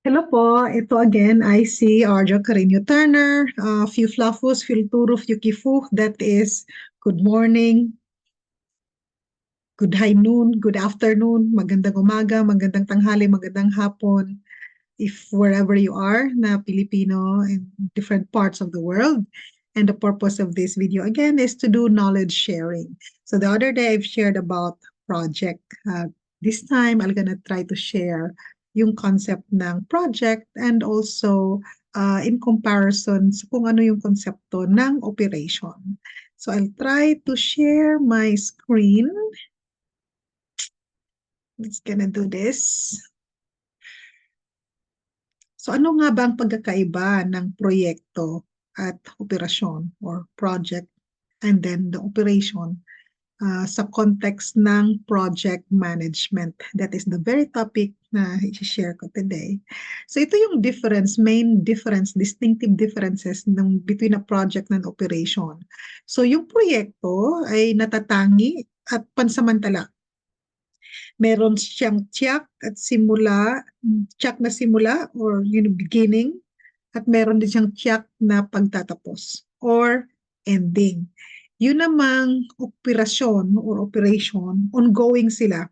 Hello po, ito again I see Arjo Carino Turner, uh, few flafus, few turo, few kifu, that is good morning, good high noon, good afternoon, magandang umaga, magandang tanghali, magandang hapon, if wherever you are na Filipino in different parts of the world. And the purpose of this video again is to do knowledge sharing. So the other day I've shared about project. Uh, this time I'm gonna try to share yung concept ng project and also uh, in comparison sa kung ano yung konsepto ng operation. So I'll try to share my screen. Let's gonna do this. So ano nga ba ang pagkakaiba ng proyekto at operasyon or project and then the operation uh, sa context ng project management. That is the very topic na i-share ko today. So ito yung difference, main difference, distinctive differences ng between a project and operation. So yung proyekto ay natatangi at pansamantala. Meron siyang tiyak at simula, tiyak na simula or yung beginning at meron din siyang tiyak na pagtatapos or ending. Yun namang operasyon or operation, ongoing sila,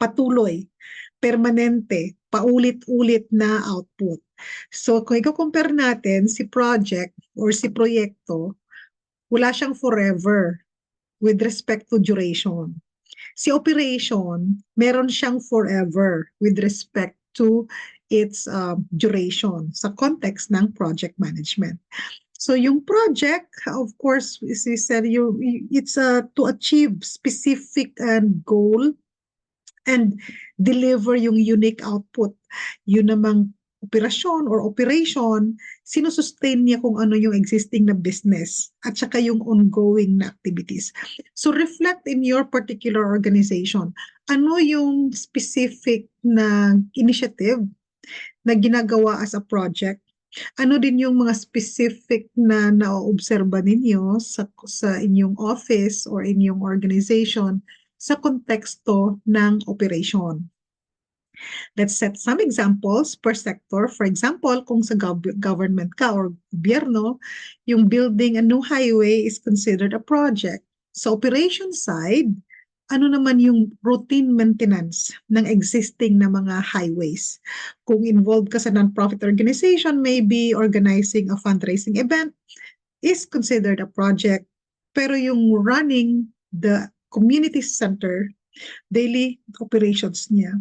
patuloy, permanente, paulit-ulit na output. So kung i-compare natin si project or si proyekto, wala siyang forever with respect to duration. Si operation, meron siyang forever with respect to its um, duration sa context ng project management. So yung project, of course, as we said, you, it's uh, to achieve specific and goal and deliver yung unique output. Yun namang operasyon or operation, sinusustain niya kung ano yung existing na business at saka yung ongoing na activities. So reflect in your particular organization. Ano yung specific na initiative na ginagawa as a project ano din yung mga specific na naoobserba ninyo sa, sa inyong office or inyong organization sa konteksto ng operation? Let's set some examples per sector. For example, kung sa gov government ka or gobyerno, yung building a new highway is considered a project. Sa operation side, ano naman yung routine maintenance ng existing na mga highways. Kung involved ka sa non-profit organization, maybe organizing a fundraising event is considered a project. Pero yung running the community center, daily operations niya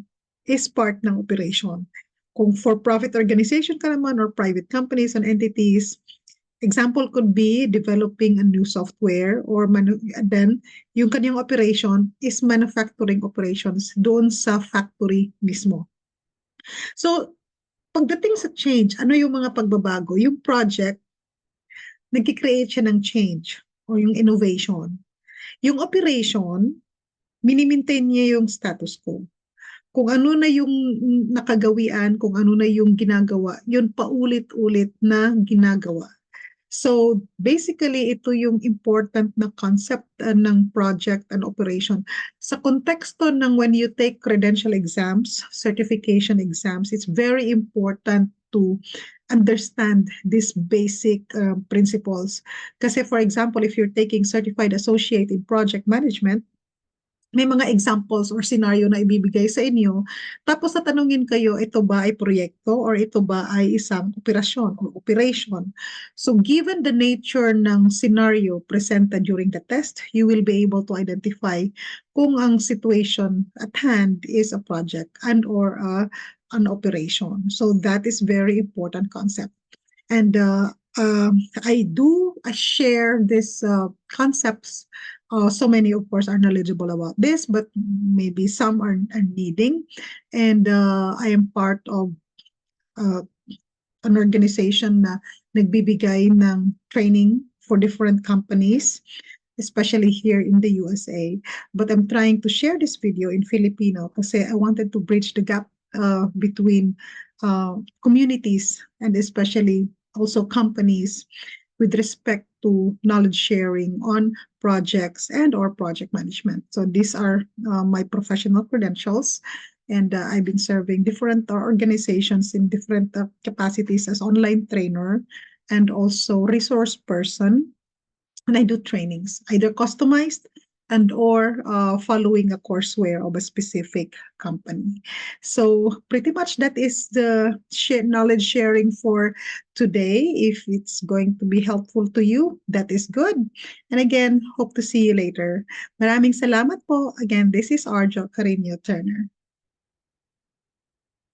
is part ng operation. Kung for-profit organization ka naman or private companies and entities, Example could be developing a new software or then yung kanyang operation is manufacturing operations doon sa factory mismo. So, pagdating sa change, ano yung mga pagbabago? Yung project, nag-create siya ng change or yung innovation. Yung operation, minimaintain niya yung status quo. Kung ano na yung nakagawian, kung ano na yung ginagawa, yun paulit-ulit na ginagawa. So basically, ito yung important na concept uh, ng project and operation. Sa konteksto ng when you take credential exams, certification exams, it's very important to understand these basic uh, principles. Kasi for example, if you're taking certified associate in project management, may mga examples or scenario na ibibigay sa inyo. Tapos tatanungin kayo, ito ba ay proyekto or ito ba ay isang operasyon or operation. So given the nature ng scenario presented during the test, you will be able to identify kung ang situation at hand is a project and or uh, an operation. So that is very important concept. And uh, uh, I do uh, share these uh, concepts Uh, so many, of course, are knowledgeable about this, but maybe some are, are needing. And uh, I am part of uh, an organization na nagbibigay ng training for different companies, especially here in the USA. But I'm trying to share this video in Filipino kasi I wanted to bridge the gap uh, between uh, communities and especially also companies with respect to knowledge sharing on projects and or project management. So these are uh, my professional credentials And uh, I've been serving different organizations in different uh, capacities as online trainer and also resource person. And I do trainings, either customized and or uh, following a courseware of a specific company. So pretty much that is the share, knowledge sharing for today. If it's going to be helpful to you, that is good. And again, hope to see you later. Maraming salamat po. Again, this is Arjo Carino Turner.